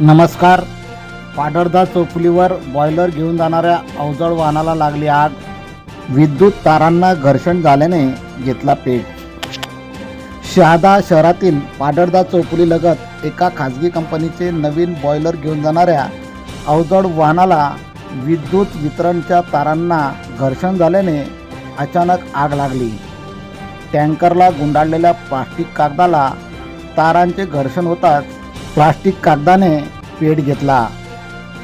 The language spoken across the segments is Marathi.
नमस्कार. पाडळदा चौफुलीवर बॉयलर घेऊन जाणाऱ्या अवजड वाहनाला लागली आग. विद्युत तारांना घर्षण झाल्याने घेतला पेट. शहादा शहरातील पाडळदा चौफुलीलगत एका खाजगी कंपनीचे नवीन बॉयलर घेऊन जाणाऱ्या अवजड वाहनाला विद्युत वितरणच्या तारांना घर्षण झाल्याने अचानक आग लागली. टँकरला गुंडाळलेल्या प्लास्टिक कागदाला तारांचे घर्षण होताच प्लास्टिक कागदाने पेट घेतला.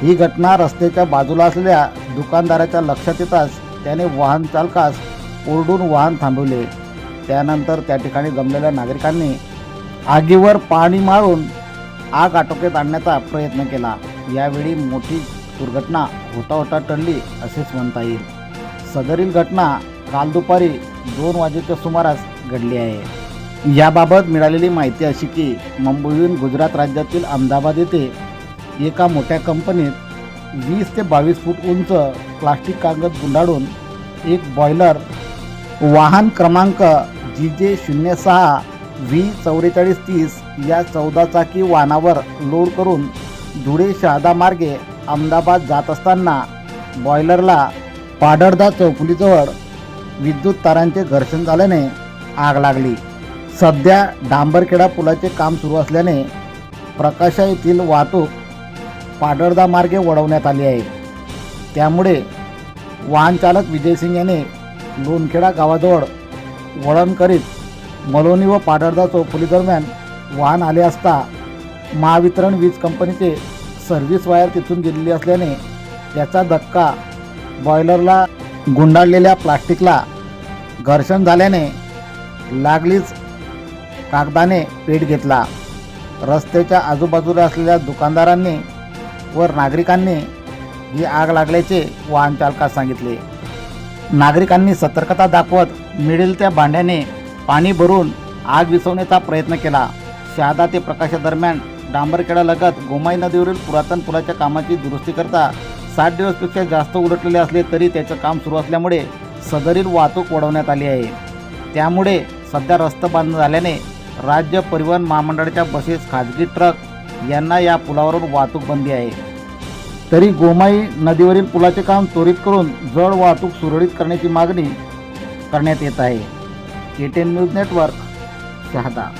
ही घटना रस्त्याच्या बाजूला असलेल्या दुकानदाराच्या लक्षात येताच त्याने वाहन चालकास ओरडून वाहन थांबवले. त्यानंतर त्या ठिकाणी जमलेल्या नागरिकांनी आगीवर पाणी मारून आग आटोक्यात आणण्याचा प्रयत्न केला. यावेळी मोठी दुर्घटना होता होता टळली असेच म्हणता येईल. सदरील घटना काल दुपारी दोन वाजेच्या सुमारास घडली आहे. याबाबत मिळालेली माहिती अशी की मुंबईहून गुजरात राज्यातील अहमदाबाद येथे एका मोठ्या कंपनीत वीस ते बावीस फूट उंच प्लास्टिक कागद गुंडाळून एक बॉयलर वाहन क्रमांक जी जे शून्य सहा व्ही चौवेचाळीस तीस या चौदा चाकी वाहनावर लोड करून धुळे शहादा मार्गे अहमदाबाद जात असताना बॉयलरला पाडळदा चौफुलीजवळ विद्युत तारांचे घर्षण झाल्याने आग लागली. सध्या डांबरखेडा पुलाचे काम सुरू असल्याने प्रकाशा येथील वाहतूक पाडळदा मार्गे वळवण्यात आली आहे. त्यामुळे वाहनचालक विजय विजयसिंग याने लोणखेडा गावाजवळ वळण करीत मलोनी व पाडळदा चौफुलीदरम्यान वाहन आले असता महावितरण वीज कंपनीचे सर्व्हिस वायर तिथून गेलेली असल्याने त्याचा धक्का बॉयलरला गुंडाळलेल्या प्लास्टिकला घर्षण झाल्याने लागलीच कागदाने पेट घेतला. रस्त्याच्या आजूबाजूला असलेल्या दुकानदारांनी व नागरिकांनी ही आग लागल्याचे वाहन चालकास सांगितले. नागरिकांनी सतर्कता दाखवत मिळेल त्या भांड्याने पाणी भरून आग विसवण्याचा प्रयत्न केला. शहादा ते प्रकाशादरम्यान डांबरखेडालगत गोमाई नदीवरील पुरातन पुलाच्या कामाची दुरुस्ती करता साठ दिवसपेक्षा जास्त उलटलेले असले तरी त्याचं काम सुरू असल्यामुळे सदरील वाहतूक वळवण्यात आली आहे. त्यामुळे सध्या रस्ता बंद झाल्याने राज्य परिवहन महामंडळाच्या बसेस खाजगी ट्रक यांना या पुलावरून वाहतूक बंदी आहे. तरी गोमाई नदीवरील पुलाचे काम त्वरित करून जड वाहतूक सुरळीत करण्याची मागणी करण्यात येत आहे. K ten news network Shahada.